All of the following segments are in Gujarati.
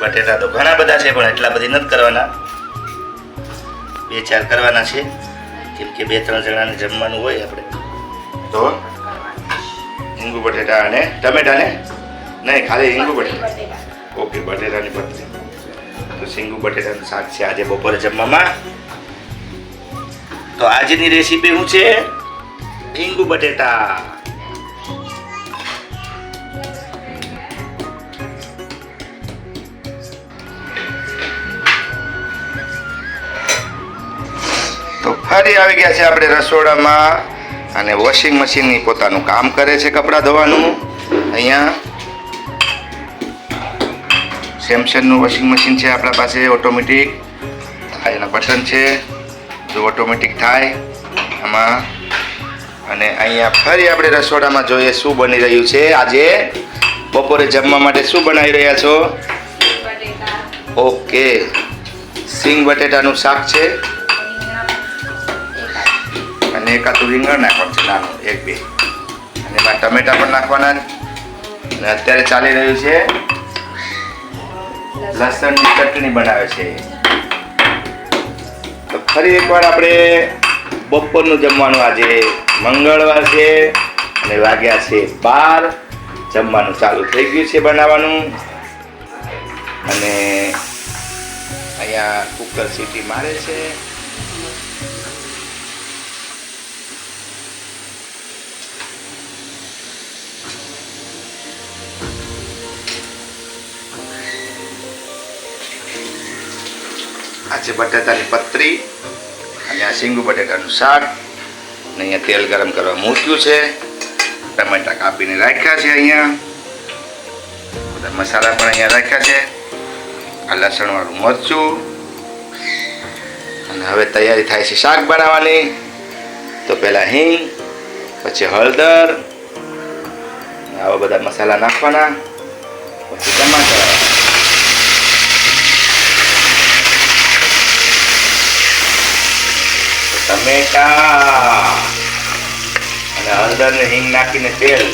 બટેટા તો ઘણા બધા છે, પણ એટલા બધી નથી કરવાના. બે ચાર કરવાના છે. કેમ કે બે, ત્રણ જણાને જમવાનું હોય આપણે. તો હિંગુ બટેટા અને ટમેટા ને નહીં, ખાલી હિંગુ બટેટા. ઓકે, બટેટાની પતરી તો સિંગુ બટેટાનું શાક છે આજે બપોરે જમવામાં. તો આજની રેસીપી શું છે? હિંગુ બટેટા. ફરી આવી ગયા છે આપણે રસોડામાં અને વોશિંગ મશીનની પોતાનું કામ કરે છે કપડાં ધોવાનું. અહીંયા સેમસંગનું વોશિંગ મશીન છે આપણા પાસે ઓટોમેટિક આ એના બટન છે. જો ઓટોમેટિક થાય આમાં. અને અહીંયા ફરી આપણે રસોડામાં જોઈએ શું બની રહ્યું છે. આજે બપોરે જમવા માટે શું બનાવી રહ્યા છો? ઓકે. સિંગ બટેટાનું શાક છે. અને એકાદું રીંગણ નાખવાનું છે, નાનું, એક, બે. અને એમાં ટમેટા પણ નાખવાના અને અત્યારે ચાલી રહ્યું છે, લસણની ચટણી બનાવે છે. તો ફરી એકવાર આપણે બપોરનું જમવાનું આજે મંગળવાર છે અને વાગ્યા છે બાર. જમવાનું ચાલુ થઈ ગયું છે બનાવવાનું. અને અહીંયા કુકર સીટી મારે છે. આ છે બટાટાની પતરી, અને આ શીંગુ બટાટાનું શાક અને અહીંયા તેલ ગરમ કરવા મૂક્યું છે. ટમેટા કાપીને રાખ્યા છે અહીંયા. બધા મસાલા પણ અહીંયા રાખ્યા છે. આ લસણવાળું મરચું. અને હવે તૈયારી થાય છે શાક બનાવવાની. તો પહેલાં હિંગ, પછી હળદર. આવા બધા મસાલા નાખવાના પછી ટમાટર ટમેટા અને હળદર ને હિંગ નાખીને તેલ.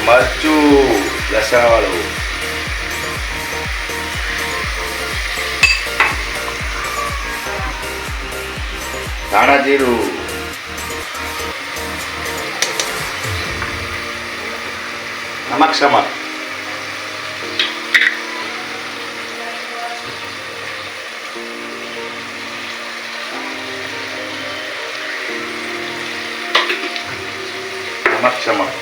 હવે નાખે છે મરચું લસણ વાળું ધાણા જીરું નમક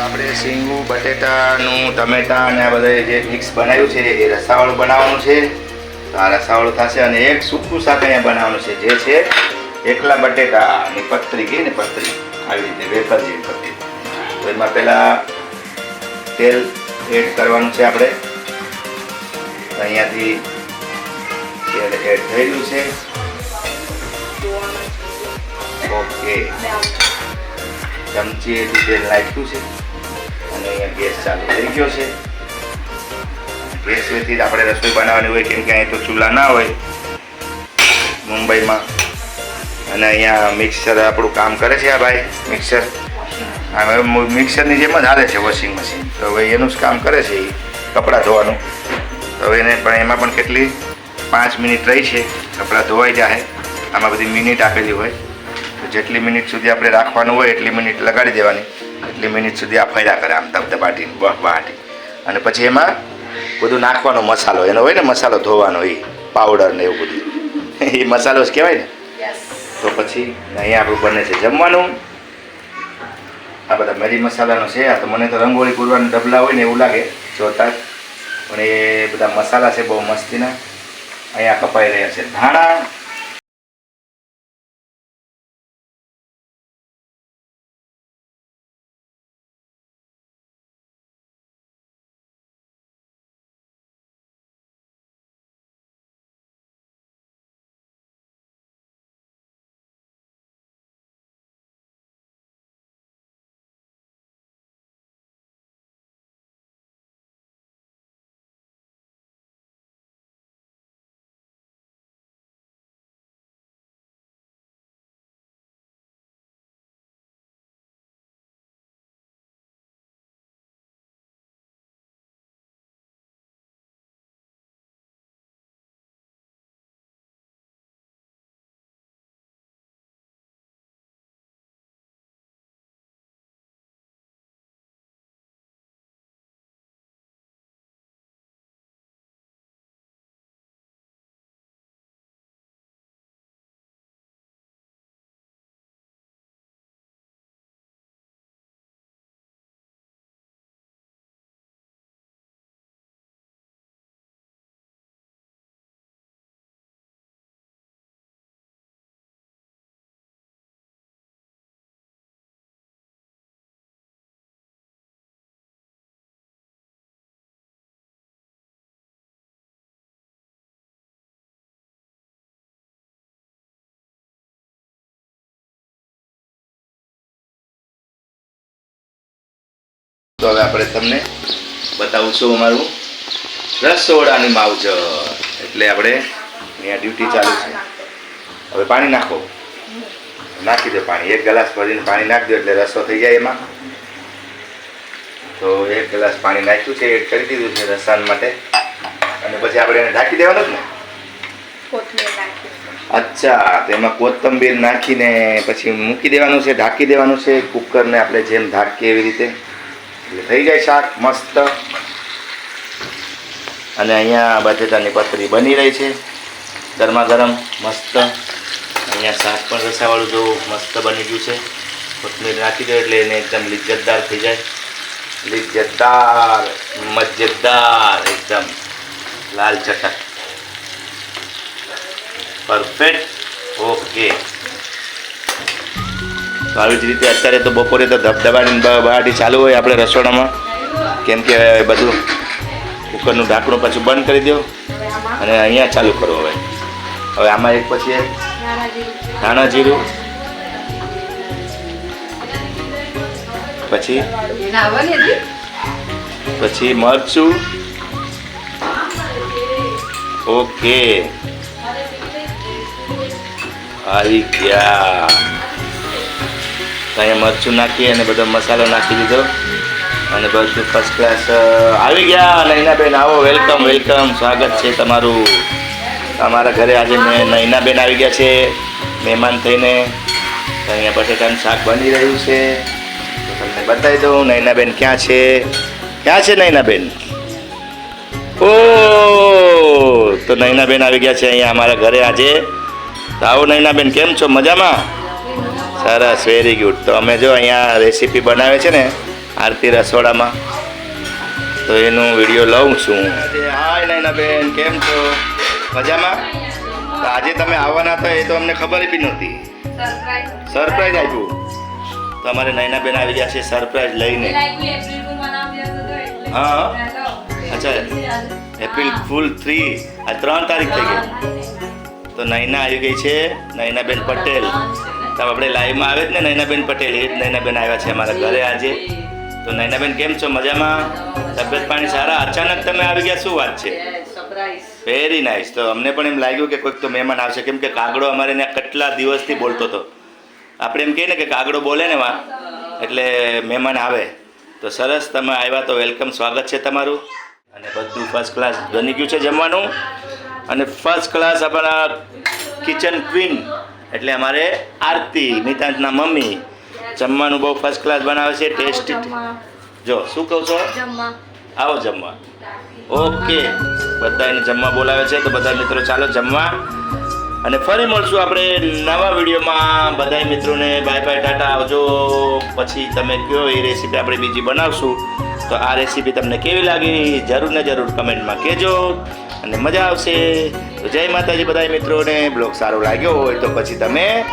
આપણે સિંગુ બટેટાનું ટમેટા અને આ બધા જે મિક્સ બનાવ્યું છે, એ રસાવાળું બનાવવાનું છે. આ રસાવાળું થશે અને એક સૂકું શાક અહીંયા બનાવવાનું છે, જે છે એકલા બટેટાની પત્રી કહી ને પતરી આવી રીતે વેફર જેવી પત્રી તો એમાં પહેલાં તેલ એડ કરવાનું છે આપણે. અહીંયાથી તેલ એડ થયેલું છે. ઓકે. ચમચી એટલું તેલ નાખ્યું છે. ગેસ ચાલુ થઈ ગયો છે. ગેસ વેથી આપણે રસોઈ બનાવવાની હોય, કેમ કે અહીં તો ચૂલા ના હોય મુંબઈમાં. અને અહીંયા મિક્સર આપણું કામ કરે છે આ ભાઈ, મિક્સર. હવે મિક્સરની જેમ જ હાલે છે વોશિંગ મશીન તો હવે એનું જ કામ કરે છે એ, કપડાં ધોવાનું. તો હવે એને પણ એમાં પણ કેટલી, પાંચ મિનિટ રહી છે. કપડાં ધોવાઈ જાય આમાં બધી મિનિટ આપેલી હોય. તો જેટલી મિનિટ સુધી આપણે રાખવાનું હોય, એટલી મિનિટ લગાડી દેવાની. એટલી મિનિટ સુધી આ ફર્યા કરે આમ ધબધબાટીને બહ બહાટી અને પછી એમાં બધું નાખવાનો મસાલો એનો હોય ને મસાલો ધોવાનો એ પાવડર ને એવું બધું. એ મસાલો જ કહેવાય ને. તો પછી અહીંયા આપણું બને છે જમવાનું. આ બધા મેરી મસાલાનો છે આ તો મને તો રંગોળી પૂરવાના ડબલા હોય ને એવું લાગે જોતા જ. પણ એ બધા મસાલા છે બહુ મસ્તીના. અહીંયા કપાઈ રહ્યા છે ધાણા તો હવે આપણે તમને બતાવું છું અમારું રસોડાની માવજત. એટલે આપણે અહીંયા ડ્યુટી ચાલુ છે. હવે પાણી નાખો. નાખી દો પાણી. એક ગ્લાસ ભરીને પાણી નાખી દો એટલે રસો થઈ જાય એમાં. તો એક ગ્લાસ પાણી નાખ્યું છે એડ કરી દીધું છે રસાન માટે. અને પછી આપણે એને ઢાંકી દેવાનું જ ને? અચ્છા તો એમાં કોથંબીર નાખીને પછી મૂકી દેવાનું છે ઢાંકી દેવાનું છે. કુકરને આપણે જેમ ઢાંકીએ એવી રીતે. એટલે થઈ જાય શાક, મસ્ત. અને અહીંયા બટેટાની પતરી બની રહી છે. ગરમા ગરમ મસ્ત. અહીંયા શાક પણ રસાવાળું જો મસ્ત બની ગયું છે. કોથમીર નાખી દો એટલે એને એકદમ લિજ્જતદાર થઈ જાય. લિજ્જતદાર, મજ્જતદાર, એકદમ લાલ ચટક. પરફેક્ટ ઓકે તો આવી જ રીતે અત્યારે તો બપોરે તો ધબધબાની બહાટી ચાલુ હોય આપણે રસોડામાં. કેમ કે બધું કુકરનું ઢાંકણું પાછું બંધ કરી દો અને અહીંયા ચાલુ કરો હવે. હવે આમાં એક પછી ધાણા જીરું. પછી? પછી મરચું. ઓકે. આવી ગયા. અહીંયા મરચું નાખી અને બધો મસાલો નાખી દીધો. અને બધું ફર્સ્ટ ક્લાસ આવી ગયા. નૈનાબેન આવો વેલકમ વેલકમ સ્વાગત છે તમારું. અમારા ઘરે આજે મેં નૈનાબેન આવી ગયા છે, મહેમાન થઈને. અહીંયા બટેટાનું શાક બની રહ્યું છે. તો તમને બતાવી દઉં, નૈનાબેન ક્યાં છે? ક્યાં છે નૈનાબેન? ઓ, તો નૈનાબેન આવી ગયા છે અહીંયા અમારા ઘરે આજે. તો આવો નૈનાબેન, કેમ છો? મજામાં? સરસ વેરી ગુડ તો અમે જો અહીંયા રેસીપી બનાવે છે ને આરતી રસોડામાં તો એનું વીડિયો લઉં છું. હાય નૈનાબેન કેમ છો? મજામાં? તો આજે તમે આવવાના હતા એ તો અમને ખબર બી નહોતી. સરપ્રાઈઝ સરપ્રાઈઝ આપ્યું તો અમારે નૈનાબેન આવી ગયા છે સરપ્રાઈઝ લઈને. હા. અચ્છા. એપ્રિલ ફૂલ થ્રી આ ત્રણ તારીખ થઈ ગઈ. તો નૈના આવી ગઈ છે નૈનાબેન પટેલ. આપણે લાઈવમાં આવે જ ને નૈનાબેન પટેલ એ જ નૈનાબેન આવ્યા છે અમારા ઘરે આજે. તો નૈનાબેન કેમ છો? મજામાં? તબિયત પાણી સારા? અચાનક તમે આવી ગયા શું વાત છે? વેરી નાઇસ તો અમને પણ એમ લાગ્યું કે કોઈક તો મહેમાન આવશે. કેમ કે કાગડો અમારે ત્યાં કેટલા દિવસથી બોલતો હતો. આપણે એમ કહીએ ને કે કાગડો બોલે ને વા એટલે મહેમાન આવે. તો સરસ તમે આવ્યા તો વેલકમ સ્વાગત છે તમારું. અને બધું ફર્સ્ટ ક્લાસ બની ગયું છે જમવાનું. અને ફર્સ્ટ ક્લાસ આપણા કિચન ક્વીન એટલે અમારે આરતી નિતાંતના મમ્મી. જમવાનું બહુ ફર્સ્ટ ક્લાસ બનાવે છે ટેસ્ટી જો શું કહું છો? આવો જમવા. ઓકે. બધાને જમવા બોલાવે છે તો બધા મિત્રો ચાલો જમવા. અને ફરી મળશું આપણે નવા વિડીયોમાં. બધા મિત્રોને બાય બાય ટાટા આવજો. પછી તમે કયો એ રેસીપી આપણે બીજી બનાવશું તો આ રેસીપી તમને કેવી લાગી? જરૂર ને જરૂર કમેન્ટમાં કહેજો. અને મજા આવશે. તો જય માતાજી બધા મિત્રોને. બ્લોગ સારો લાગ્યો હોય તો પછી તમે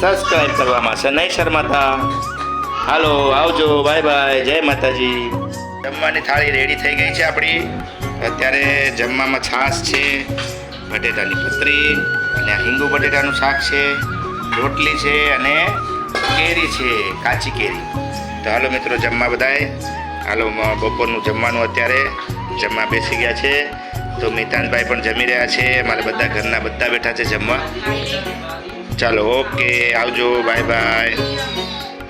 સબસ્ક્રાઈબ કરવામાં છે નહીં શર્માતા. હાલો, આવજો. Bye bye. જય માતાજી. જમવાની થાળી રેડી થઈ ગઈ છે આપણી. અત્યારે જમવામાં છાશ છે, બટેટાની પતરી અને હિંગુ બટેટાનું શાક છે, રોટલી છે અને કેરી છે, કાચી કેરી. તો હાલો મિત્રો, જમવા બધાય. હાલો બપોરનું જમવાનું અત્યારે જમવા બેસી ગયા છે. તો મિતાનભાઈ પણ જમી રહ્યા છે. અમારા બધા ઘરના બધા બેઠા છે જમવા. ચાલો, ઓકે, આવજો બાય બાય